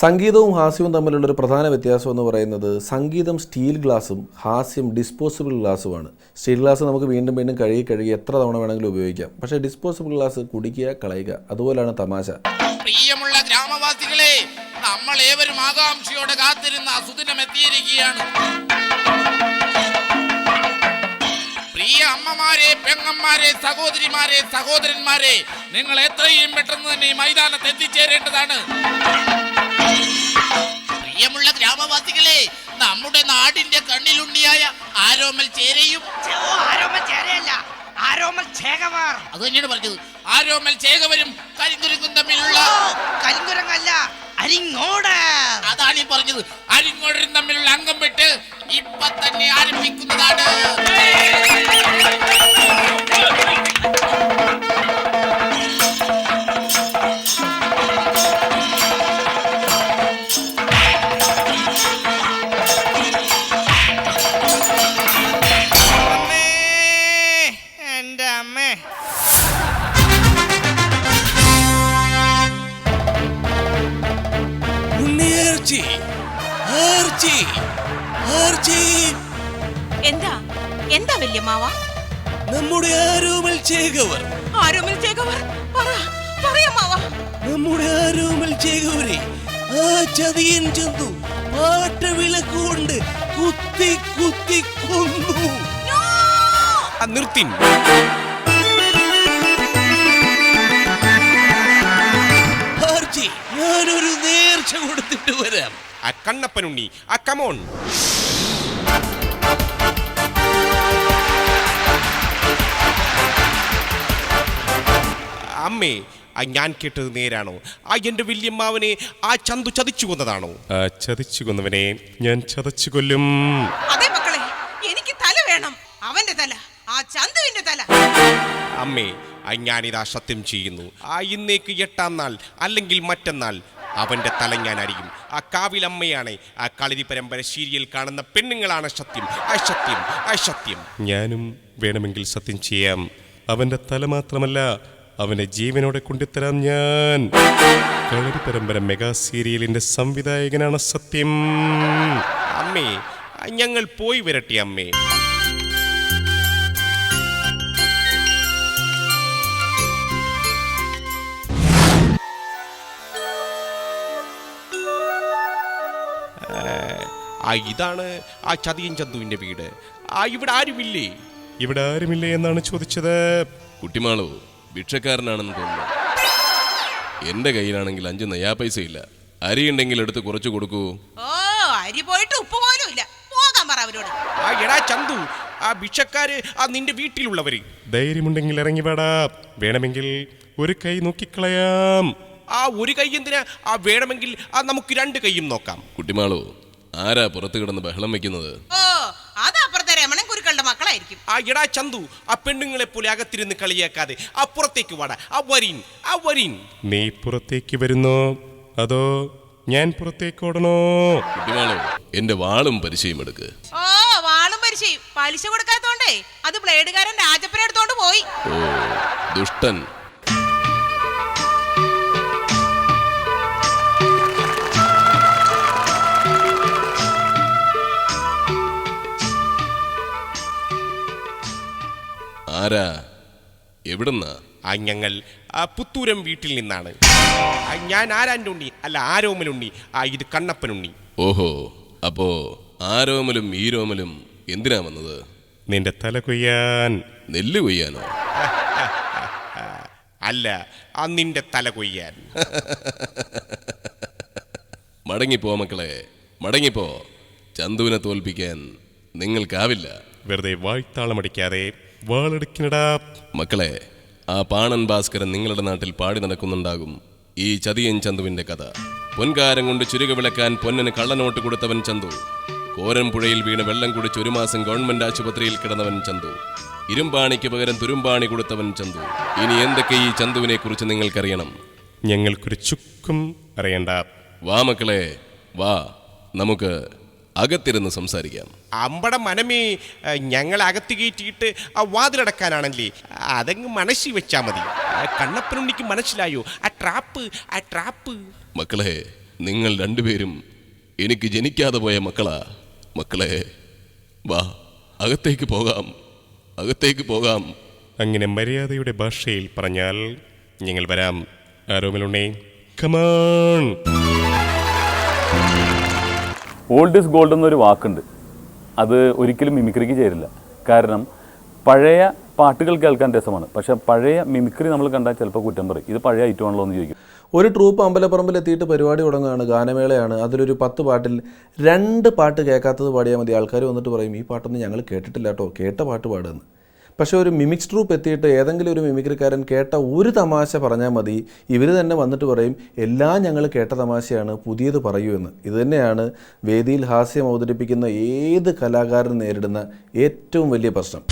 സംഗീതവും ഹാസ്യവും തമ്മിലുള്ള ഒരു പ്രധാന വ്യത്യാസം എന്ന് പറയുന്നത് സംഗീതം സ്റ്റീൽ ഗ്ലാസും ഹാസ്യം ഡിസ്പോസിബിൾ ഗ്ലാസുമാണ്. സ്റ്റീൽ ഗ്ലാസ് നമുക്ക് വീണ്ടും വീണ്ടും കഴുകി കഴുകി എത്ര തവണ വേണമെങ്കിലും ഉപയോഗിക്കാം. പക്ഷേ ഡിസ്പോസിബിൾ ഗ്ലാസ് കുടിക്കുക കളയുക അതുപോലെയാണ് തമാശ. പ്രിയമുള്ള ഗ്രാമവാസികളെ നമ്മൾ ഏവരും ആകാംക്ഷയോടെ കാത്തിരുന്ന സുദിനം എത്തിയിരിക്കുകയാണ് പ്രിയ അമ്മമാരെ പെങ്ങന്മാരെ സഹോദരിമാരെ സഹോദരന്മാരെ നിങ്ങൾ എത്രയും പെട്ടെന്ന് തന്നെ ഈ മൈതാനത്ത് എത്തിച്ചേരേണ്ടതാണ്. പ്രിയമുള്ള ഗ്രാമവാസികളെ നമ്മുടെ നാടിന്റെ കണ്ണിലുണ്ണിയായ ആരോമൽ ചേരയും. ആരോമൽ ചേരയല്ല ആരോമൽ ചേകവാർ. അത് തന്നെയാണ് പറഞ്ഞത്. ആരോമൽ ചേകവരും കരിങ്കുരങ്ങും തമ്മിലുള്ള കരിങ്കുരങ്ങല്ല അരിങ്ങോട്. അതാണ് ഈ പറഞ്ഞത്. അരിങ്ങോടരും തമ്മിലുള്ള അംഗം വിട്ട് ഇപ്പൊ തന്നെ ആരംഭിക്കുന്നതാണ്. ഉണ്ണിയേർച്ചി ആർച്ചി ആർച്ചി എന്താ? എന്താ മാവ? നമ്മുടെ ആരോമൽ ചേകവർ ആരോമൽ ചേകവർ പറ പറയമ്മാവ നമ്മുടെ ആരോമൽ ചേകവരെ ആ ചതിയൻ ചന്തു പാട്ടവിളക്ക് കൊണ്ട് കുത്തി കുത്തി കൊന്നു. നിർത്തി. ഞാനൊരു നേർച്ച കൊടുത്തിട്ട് വരാം. ആ കണ്ണപ്പനുണ്ണി ആ കമോൺ അമ്മേ ആ ഞാൻ കേട്ടത് നേരാണോ? ആ എന്റെ വല്യമ്മാവനെ ആ ചന്തു ചതിച്ചു കൊന്നതാണോ? ആ ചതിച്ചു കൊന്നവനെ ഞാൻ ചതച്ചു കൊല്ലും. അതെ മക്കളെ എനിക്ക് തല വേണം. അവന്റെ തല ആ ചന്തുവിന്റെ തല. അമ്മേ ആ ഞാനിതാ സത്യം ചെയ്യുന്നു. ആ ഇന്നേക്ക് എട്ടാം നാൾ അല്ലെങ്കിൽ മറ്റന്നാൾ അവന്റെ തല ഞാൻ അരിയും ആ കാവിലമ്മയാണ് ആ കളരി പരമ്പര സീരിയൽ കാണുന്ന പെണ്ണുങ്ങളാണ് സത്യം. അസത്യം അസത്യം ഞാനും വേണമെങ്കിൽ സത്യം ചെയ്യാം. അവന്റെ തല മാത്രമല്ല അവനെ ജീവനോടെ കൊണ്ടുത്തരാം ഞാൻ. കളരി പരമ്പര മെഗാ സീരിയലിന്റെ സംവിധായകനാണ് സത്യം. അമ്മേ ഞങ്ങൾ പോയി വരട്ടെ അമ്മേ. ആ ഇതാണ് ആ ചതിയൻ ചന്തുവിന്റെ വീട്. ആ ഇവിടെ ആരുമില്ലേ? ഇവിടെ ആരുമില്ലേ എന്നാണ് ചോദിച്ചത്. കുട്ടിമാളോ ഭിക്ഷക്കാരനാണെന്ന് തോന്നുന്നു. എന്റെ കയ്യിലാണെങ്കിൽ അഞ്ച് നയാ പൈസ ഇല്ല അരി ഉണ്ടെങ്കിൽ എടുത്ത് കുറച്ച് കൊടുക്കൂ. ഓ അരി പോയിട്ട് ഉപ്പ് പോലും ഇല്ല. പോകാൻ പറ അവരോട്. ആ എടാ ചന്തു ആ ഭിക്ഷക്കാര് ആ നിന്റെ വീട്ടിലുള്ളവര്. ധൈര്യമുണ്ടെങ്കിൽ ഇറങ്ങി വേടാ. വേണമെങ്കിൽ ഒരു കൈ നോക്കിക്കളയാം. ആ ഒരു കൈ എന്തിനാ? ആ വേണമെങ്കിൽ ആ നമുക്ക് രണ്ട് കൈയും നോക്കാം. കുട്ടിമാളു ആരാ പുറത്ത് കിടന്ന് ബഹളം വെക്കുന്നത്? ഓ അത് അപ്പുറത്തെ രമണൻ കുരുക്കളുടെ മക്കളായിരിക്കും. ആ എടാ ചന്തു ആ പെണ്ണുങ്ങളെ പോലെ അകത്തിരുന്ന് കളിയാക്കാതെ അപ്പുറത്തേക്ക് വാടാ ആ വരീൻ ആ വരീൻ. നീ പുറത്തേക്ക് വരുന്നോ? അതോ ഞാൻ പുറത്തേക്ക് ഓടണോ? കുട്ടിമാളു എന്റെ വാളും പരിചയം എടുക്ക്. ഓ വാളും പരിശയും പലിശ കൊടുക്കാത്തോണ്ടേ അത് ബ്ലേഡുകാരൻ രാജപ്പനെ എടുത്തോണ്ട് പോയി. ഓ ദുഷ്ടൻ. ആരാ? എവിടുന്ന്? ആ ഞങ്ങൾ ആ പുത്തൂരം വീട്ടിൽ നിന്നാണ്. ആ, ഞാൻ ആരാന്റെ ഉണ്ണി? അല്ല ആരോമലുണ്ണി ആ ഇത് കണ്ണപ്പനുണ്ണി ഓഹോ അപ്പോ ആരോമലും ഈരോമലും എന്തിനാ വന്നത്? നിന്റെ തല കൊയ്യാൻ. നെല്ല് കൊയ്യാനോ? അല്ല ആ നിന്റെ തല കൊയ്യാൻ. മടങ്ങിപ്പോ മക്കളെ മടങ്ങിപ്പോ. ചന്തുവിനെ തോൽപ്പിക്കാൻ നിങ്ങൾക്കാവില്ല. വെറുതെ വായ്ത്താളമടിക്കാതെ വാളെടുക്കിനടാ. മക്കളെ ആ പാണൻ ഭാസ്കരൻ നിങ്ങളുടെ നാട്ടിൽ പാടി നടക്കുന്നുണ്ടാകും. ഈ ചതിയൻ ചന്തുവിന്റെ കഥ. പൊൻകാരം കൊണ്ട് ചുരുക വിളക്കാൻ പൊന്നിന് കള്ളനോട്ട് കൊടുത്തവൻ ചന്തു. കോരൻപുഴയിൽ വീണ് വെള്ളം കുടിച്ച് ഒരു മാസം ഗവൺമെന്റ് ആശുപത്രിയിൽ കിടന്നവൻ ചന്തു. ഇരുമ്പാണിക്ക് പകരം തുരുമ്പാണി കൊടുത്തവൻ ചന്തു. ഇനി എന്തൊക്കെ ഈ ചന്തുവിനെ കുറിച്ച് നിങ്ങൾക്കറിയണം? ഞങ്ങൾക്കൊരു ചുക്കും അറിയണ്ട. വാ മക്കളെ വാ. നമുക്ക് അകത്തിരുന്ന് സംസാരിക്കാം. അമ്പടം മനമേ ഞങ്ങൾ അകത്ത് കയറ്റിയിട്ട് ആ വാതിലടക്കാനാണല്ലേ? അതങ്ങ് മനസ്സിൽ വെച്ചാ മതി. കണ്ണപ്പനുണ്ണിക്ക് മനസ്സിലായോ? ആ ട്രാപ്പ് ആ ട്രാപ്പ്. മക്കളെ നിങ്ങൾ രണ്ടുപേരും എനിക്ക് ജനിക്കാതെ പോയ മക്കളാ. മക്കളെ വാ അകത്തേക്ക് പോകാം. അകത്തേക്ക് പോകാം. അങ്ങനെ മര്യാദയുടെ ഭാഷയിൽ പറഞ്ഞാൽ ഞങ്ങൾ വരാം. ആരോമിലുണ്ണേ come on old is gold എന്നൊരു വാക്കുണ്ട്. അത് ഒരിക്കലും മിമിക്രിക്ക് ചേരില്ല. കാരണം പഴയ പാട്ടുകൾ കേൾക്കാൻ രസമാണ്. പക്ഷെ പഴയ മിമിക്രി നമ്മൾ കണ്ടാൽ ചിലപ്പോൾ കുറ്റം പറയും. ഇത് പഴയ ഐറ്റം ആണല്ലോ എന്ന് ചോദിക്കും. ഒരു ട്രൂപ്പ് അമ്പലപ്പറമ്പിൽ എത്തിയിട്ട് പരിപാടി തുടങ്ങുകയാണ് ഗാനമേളയാണ്. അതിലൊരു പത്ത് പാട്ടിൽ രണ്ട് പാട്ട് കേൾക്കാത്തത് പാടിയാൽ മതി. ആൾക്കാർ വന്നിട്ട് പറയും ഈ പാട്ടൊന്നും ഞങ്ങൾ കേട്ടിട്ടില്ല കേട്ടോ. കേട്ട പാട്ട് പാടുമെന്ന് പക്ഷേ ഒരു മിമിക്സ് ട്രൂപ്പ് എത്തിയിട്ട് ഏതെങ്കിലും ഒരു മിമിക്രിക്കാരൻ കേട്ട ഒരു തമാശ പറഞ്ഞാൽ മതി. ഇവർ തന്നെ വന്നിട്ട് പറയും എല്ലാം ഞങ്ങൾ കേട്ട തമാശയാണ് പുതിയത് പറയൂ എന്ന്. ഇത് തന്നെയാണ് വേദിയിൽ ഹാസ്യം അവതരിപ്പിക്കുന്ന ഏത് കലാകാരനും നേരിടുന്ന ഏറ്റവും വലിയ പ്രശ്നം.